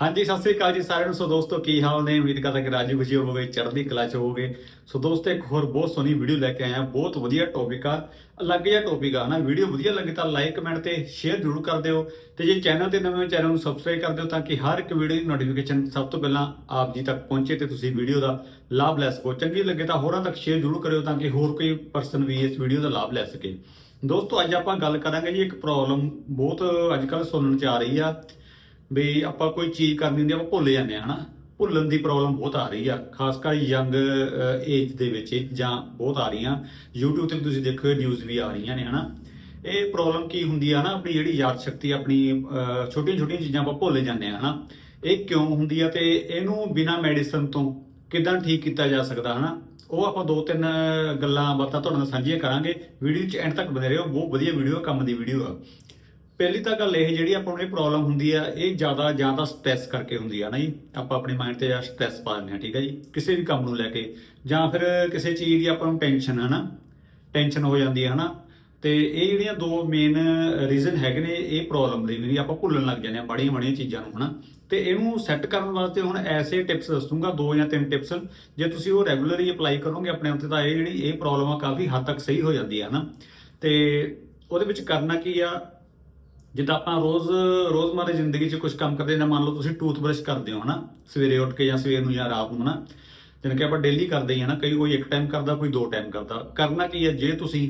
ਹਾਂਜੀ, ਸਤਿ ਸ੍ਰੀ ਅਕਾਲ ਜੀ ਸਾਰਿਆਂ ਨੂੰ। ਸੋ ਦੋਸਤੋ, ਕੀ ਹਾਲ ਨੇ? ਉਮੀਦ ਕਰਦਾ ਕਿ ਰਾਜੂ ਖੁਸ਼ੀ ਹੋਵੋਗੇ, ਚੜ੍ਹਦੀ ਕਲਾ ਚ ਹੋਵੋਗੇ। ਸੋ ਦੋਸਤੋ, ਇੱਕ ਹੋਰ ਬਹੁਤ ਸੋਹਣੀ ਵੀਡੀਓ ਲੈ ਕੇ ਆਇਆ ਬਹੁਤ ਵਧੀਆ ਟੌਪਿਕ ਆ, ਅਲੱਗ ਜਿਹਾ ਟੌਪਿਕ ਆ ਨਾ ਵੀਡੀਓ ਵਧੀਆ ਲੱਗੇ ਤਾਂ ਲਾਈਕ ਕਮੈਂਟ ਤੇ ਸ਼ੇਅਰ ਜ਼ਰੂਰ ਕਰ ਦਿਓ। ਤੇ ਜੇ ਚੈਨਲ ਤੇ ਨਵੇਂ ਹੋ ਚੈਨਲ ਨੂੰ ਸਬਸਕ੍ਰਾਈਬ ਕਰ ਦਿਓ ਤਾਂ ਕਿ ਹਰ ਇੱਕ ਵੀਡੀਓ ਦੀ ਨੋਟੀਫਿਕੇਸ਼ਨ ਸਭ ਤੋਂ ਪਹਿਲਾਂ ਆਪ ਜੀ ਤੱਕ ਪਹੁੰਚੇ ਤੇ ਤੁਸੀਂ ਵੀਡੀਓ ਦਾ ਲਾਭ ਲੈ ਸਕੋ। ਚੰਗੀ ਲੱਗੇ ਤਾਂ ਹੋਰਾਂ ਤੱਕ ਸ਼ੇਅਰ ਜ਼ਰੂਰ ਕਰਿਓ ਤਾਂ ਕਿ ਹੋਰ ਕੋਈ ਪਰਸਨ ਵੀ ਇਸ ਵੀਡੀਓ ਦਾ ਲਾਭ ਲੈ ਸਕੇ। ਦੋਸਤੋ, ਅੱਜ ਆਪਾਂ ਗੱਲ ਕਰਾਂਗੇ ਜੀ ਇੱਕ ਪ੍ਰੋਬਲਮ ਬਹੁਤ ਅੱਜ ਕੱਲ੍ਹ ਸੁਣਨ ਚ ਆ ਰਹੀ ਆ। ਵੀ ਆਪਾਂ ਕੋਈ ਚੀਜ਼ ਕਰਨੀ ਹੁੰਦੀ ਆ, ਆਪਾਂ ਭੁੱਲ ਜਾਂਦੇ ਆ, ਹਨਾ? ਭੁੱਲਣ ਦੀ ਪ੍ਰੋਬਲਮ ਬਹੁਤ ਆ ਰਹੀ ਆ, ਖਾਸ ਕਰ ਯੰਗ ਏਜ ਦੇ ਵਿੱਚ ਇਹ ਚੀਜ਼ਾਂ ਬਹੁਤ ਆ ਰਹੀਆਂ। YouTube ਤੇ ਵੀ ਤੁਸੀਂ ਦੇਖੋ ਨਿਊਜ਼ ਵੀ ਆ ਰਹੀਆਂ ਨੇ, ਹਨਾ? ਇਹ ਪ੍ਰੋਬਲਮ ਕੀ ਹੁੰਦੀ ਆ ਨਾ, ਆਪਣੀ ਜਿਹੜੀ ਯਾਦ ਸ਼ਕਤੀ, ਆਪਣੀ ਛੋਟੀਆਂ ਛੋਟੀਆਂ ਚੀਜ਼ਾਂ ਆਪਾਂ ਭੁੱਲ ਜਾਂਦੇ ਆ, ਹਨਾ? ਇਹ ਕਿਉਂ ਹੁੰਦੀ ਆ ਤੇ ਇਹਨੂੰ ਬਿਨਾ ਮੈਡੀਸਨ ਤੋਂ ਕਿਦਾਂ ਠੀਕ ਕੀਤਾ ਜਾ ਸਕਦਾ, ਹਨਾ? ਉਹ ਆਪਾਂ ਦੋ ਤਿੰਨ ਗੱਲਾਂ ਬਾਤਾਂ ਤੁਹਾਡੇ ਨਾਲ ਸਾਂਝੀਆਂ ਕਰਾਂਗੇ। ਵੀਡੀਓ 'ਚ ਐਂਡ ਤੱਕ ਬਨੇ ਰਹੋ, ਬਹੁਤ ਵਧੀਆ ਵੀਡੀਓ ਆ, ਕੰਮ ਦੀ ਵੀਡੀਓ ਆ। ਪਹਿਲੀ ਤਾਂ ਗੱਲ ਇਹ ਜਿਹੜੀ ਆਪਾਂ ਨੂੰ ਇਹ ਪ੍ਰੋਬਲਮ ਹੁੰਦੀ ਆ, ਇਹ ਜ਼ਿਆਦਾ ਜਾਂ ਤਾਂ ਸਟ੍ਰੈਸ ਕਰਕੇ ਹੁੰਦੀ ਆ ਨਾ ਜੀ। ਆਪਾਂ ਆਪਣੇ ਮਾਈਂਡ ਤੇ ਜਾਂ ਸਟ੍ਰੈਸ ਪਾ ਲੈਂਦੇ ਆ, ਠੀਕ ਆ ਜੀ। ਕਿਸੇ ਵੀ ਕੰਮ ਨੂੰ ਲੈ ਕੇ। ਜਾਂ ਫਿਰ ਕਿਸੇ ਚੀਜ਼ ਦੀ ਆਪਾਂ ਨੂੰ ਟੈਨਸ਼ਨ ਹੈ ਨਾ ਟੈਨਸ਼ਨ ਹੋ ਜਾਂਦੀ ਹੈ ਹਨਾ? ਤੇ ਇਹ ਜਿਹੜੀਆਂ ਦੋ ਮੇਨ ਰੀਜ਼ਨ ਹੈਗੇ ਨੇ, ਇਹ ਪ੍ਰੋਬਲਮ ਦੇ ਵੀ ਆਪਾਂ ਭੁੱਲਣ ਲੱਗ ਜਾਂਦੇ ਆ ਬੜੀਆਂ ਬੜੀਆਂ ਚੀਜ਼ਾਂ ਨੂੰ, ਹਨਾ? ਤੇ ਇਹਨੂੰ ਸੈੱਟ ਕਰਨ ਵਾਸਤੇ ਹੁਣ ਐਸੇ ਟਿਪਸ ਦੱਸੂਗਾ, ਦੋ ਜਾਂ ਤਿੰਨ ਟਿਪਸ ਜੇ ਤੁਸੀਂ ਉਹ ਰੈਗੂਲਰਲੀ ਅਪਲਾਈ ਕਰੋਗੇ ਆਪਣੇ ਉੱਤੇ, ਤਾਂ ਇਹ ਜਿਹੜੀ ਇਹ ਪ੍ਰੋਬਲਮ ਆ, ਕਾਫੀ ਹੱਦ ਤੱਕ ਸਹੀ ਹੋ ਜਾਂਦੀ ਹੈ ਹਨਾ? ਤੇ ਉਹਦੇ ਵਿੱਚ ਕਰਨਾ ਕੀ ਆ ਜਿੱਦਾਂ ਆਪਾਂ ਰੋਜ਼ ਰੋਜ਼ਮਰਰਾ ਜ਼ਿੰਦਗੀ 'ਚ ਕੁਝ ਕੰਮ ਕਰਦੇ ਨਾ ਮੰਨ ਲਓ ਤੁਸੀਂ ਟੂਥਬ੍ਰਸ਼ ਕਰਦੇ ਹੋ ਹਨਾ, ਸਵੇਰੇ ਉੱਠ ਕੇ ਜਾਂ ਸਵੇਰ ਨੂੰ ਜਾਂ ਰਾਤ ਨੂੰ ਹਨਾ, ਜਿਵੇਂ ਕਿ ਆਪਾਂ ਡੇਲੀ ਕਰਦੇ ਹੀ ਹਨਾ ਕਈ ਕੋਈ ਇੱਕ ਟਾਈਮ ਕਰਦਾ, ਕੋਈ ਦੋ ਟਾਈਮ ਕਰਦਾ, ਕਰਨਾ ਕੀ ਹੈ, ਜੇ ਤੁਸੀਂ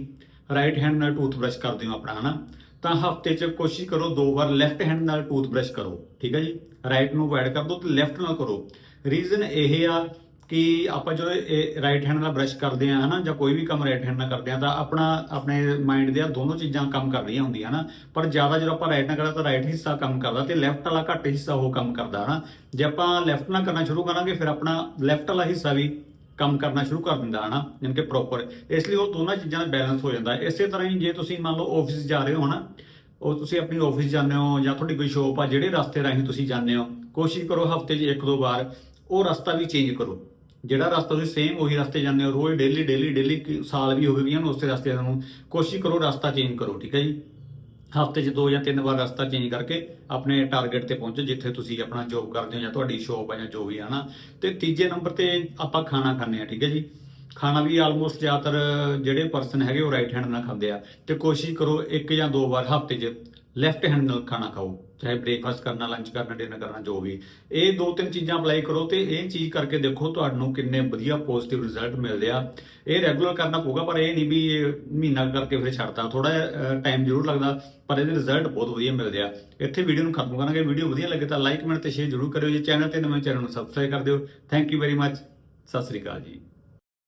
ਰਾਈਟ ਹੈਂਡ ਨਾਲ ਟੂਥਬ੍ਰਸ਼ ਕਰਦੇ ਹੋ ਆਪਣਾ ਹਨਾ, ਤਾਂ ਹਫ਼ਤੇ 'ਚ ਕੋਸ਼ਿਸ਼ ਕਰੋ ਦੋ ਵਾਰ ਲੈਫਟ ਹੈਂਡ ਨਾਲ ਟੂਥਬ੍ਰਸ਼ ਕਰੋ, ਠੀਕ ਹੈ ਜੀ ਰਾਈਟ ਨੂੰ ਅਵੋਇਡ ਕਰ ਦਿਓ ਤੇ ਲੈਫਟ ਨਾਲ ਕਰੋ। ਰੀਜ਼ਨ ਇਹ ਆ ਕਿ ਆਪਾਂ ਜਦੋਂ ਇਹ ਰਾਈਟ ਹੈਂਡ ਨਾਲ ਬ੍ਰਸ਼ ਕਰਦੇ ਆ ਹਨਾ, ਜਾਂ ਕੋਈ ਵੀ ਕੰਮ ਰਾਈਟ ਹੈਂਡ ਨਾਲ ਕਰਦੇ ਆ ਤਾਂ ਆਪਣਾ, ਆਪਣੇ ਮਾਈਂਡ ਦੇ ਆ ਦੋਨੋਂ ਚੀਜ਼ਾਂ ਕੰਮ ਕਰ ਰਹੀਆਂ ਹੁੰਦੀਆਂ, ਹਨਾ। ਪਰ ਜ਼ਿਆਦਾ ਜਦੋਂ ਆਪਾਂ ਰਾਈਟ ਨਾਲ ਕਰਦਾ ਤਾਂ ਰਾਈਟ ਹਿੱਸਾ ਕੰਮ ਕਰਦਾ ਤੇ ਲੈਫਟ ਵਾਲਾ ਘੱਟ ਹਿੱਸਾ ਉਹ ਕੰਮ ਕਰਦਾ, ਹਨਾ। ਜੇ ਆਪਾਂ ਲੈਫਟ ਨਾਲ ਕਰਨਾ ਸ਼ੁਰੂ ਕਰਾਂਗੇ, ਫਿਰ ਆਪਣਾ ਲੈਫਟ ਵਾਲਾ ਹਿੱਸਾ ਵੀ ਕੰਮ ਕਰਨਾ ਸ਼ੁਰੂ ਕਰ ਦਿੰਦਾ, ਹਨਾ, ਯਾਨੀ ਕਿ ਪ੍ਰੋਪਰ ਇਸ ਲਈ ਉਹ ਦੋਨਾਂ ਚੀਜ਼ਾਂ ਦਾ ਬੈਲੈਂਸ ਹੋ ਜਾਂਦਾ। ਇਸੇ ਤਰ੍ਹਾਂ ਹੀ ਜੇ ਤੁਸੀਂ ਮੰਨ ਲਓ ਆਫਿਸ ਜਾ ਰਹੇ ਹੋ, ਹਨਾ, ਉਹ ਤੁਸੀਂ ਆਪਣੀ ਆਫਿਸ ਜਾਂਦੇ ਹੋ ਜਾਂ ਤੁਹਾਡੀ ਕੋਈ ਸ਼ੋਪ ਆ, ਜਿਹੜੇ ਰਸਤੇ ਰਾਹੀਂ ਤੁਸੀਂ ਜਾਂਦੇ ਹੋ, ਕੋਸ਼ਿਸ਼ ਕਰੋ ਹਫ਼ਤੇ 'ਚ ਇੱਕ ਦੋ ਵਾਰ ਉਹ ਰਸਤਾ ਵੀ ਚੇਂਜ ਕਰੋ। ਜਿਹੜਾ ਰਸਤਾ ਤੁਸੀਂ ਸੇਮ ਉਹੀ ਰਸਤੇ ਜਾਂਦੇ ਹੋ, ਰੋਜ਼ ਡੇਲੀ ਡੇਲੀ ਡੇਲੀ ਸਾਲ ਵੀ ਹੋ ਗਏ ਵੀਆਂ ਨੂੰ ਉਸੇ ਰਸਤੇ ਨੂੰ। ਕੋਸ਼ਿਸ਼ ਕਰੋ ਰਸਤਾ ਚੇਂਜ ਕਰੋ, ਠੀਕ ਹੈ ਜੀ? ਹਫ਼ਤੇ 'ਚ ਦੋ ਜਾਂ ਤਿੰਨ ਵਾਰ ਰਸਤਾ ਚੇਂਜ ਕਰਕੇ ਆਪਣੇ ਟਾਰਗੇਟ ਤੇ ਪਹੁੰਚੋ, ਜਿੱਥੇ ਤੁਸੀਂ ਆਪਣਾ ਜੋਬ ਕਰਦੇ ਹੋ ਜਾਂ ਤੁਹਾਡੀ ਸ਼ੋਪ ਹੈ ਜਾਂ ਜੋ ਵੀ ਹੈ ਨਾ ਤੇ ਤੀਜੇ ਨੰਬਰ ਤੇ ਆਪਾਂ ਖਾਣਾ ਖਾਂਦੇ ਆ ਠੀਕ ਹੈ ਜੀ? ਖਾਣਾ ਵੀ ਆਲਮੋਸਟ ਜ਼ਿਆਦਾਤਰ ਜਿਹੜੇ ਪਰਸਨ ਹੈਗੇ ਉਹ ਰਾਈਟ ਹੈਂਡ ਨਾਲ ਖਾਂਦੇ ਆ। ਤੇ ਕੋਸ਼ਿਸ਼ ਕਰੋ ਇੱਕ ਜਾਂ ਦੋ ਵਾਰ ਹਫ਼ਤੇ 'ਚ ਲੈਫਟ ਹੈਂਡ ਨਾਲ ਖਾਣਾ ਖਾਓ, ਚਾਹੇ ਬ੍ਰੇਕਫਾਸਟ ਕਰਨਾ ਲੰਚ ਕਰਨਾ ਡਿਨਰ ਕਰਨਾ, ਜੋ ਵੀ। ਇਹ ਦੋ ਤਿੰਨ ਚੀਜ਼ਾਂ ਅਪਲਾਈ ਕਰੋ ਤੇ ਇਹ ਚੀਜ਼ ਕਰਕੇ ਦੇਖੋ ਤੁਹਾਨੂੰ ਕਿੰਨੇ ਵਧੀਆ ਪੋਜ਼ਿਟਿਵ ਰਿਜ਼ਲਟ ਮਿਲਦੇ ਆ। ਇਹ ਰੈਗੂਲਰ ਕਰਨਾ ਪਊਗਾ, ਪਰ ਇਹ ਨਹੀਂ ਵੀ ਇਹ ਮਹੀਨਾ ਕਰਕੇ ਫਿਰ ਛੱਡਦਾ ਥੋੜਾ ਟਾਈਮ ਜ਼ਰੂਰ ਲੱਗਦਾ, ਪਰ ਇਹਦੇ ਰਿਜ਼ਲਟ ਬਹੁਤ ਵਧੀਆ ਮਿਲਦੇ ਆ। ਇੱਥੇ ਵੀਡੀਓ ਨੂੰ ਖਤਮ ਕਰਾਂਗੇ। ਵੀਡੀਓ ਵਧੀਆ ਲੱਗੇ ਤਾਂ ਲਾਈਕ ਕਮੈਂਟ ਤੇ ਸ਼ੇਅਰ ਜ਼ਰੂਰ ਕਰਿਓ। ਜੇ ਚੈਨਲ ਤੇ ਨਵੇਂ ਚੈਨਲ ਨੂੰ ਸਬਸਕ੍ਰਾਈਬ ਕਰ ਦਿਓ। Thank you very much Sat Sri ਅਕਾਲ ਜੀ।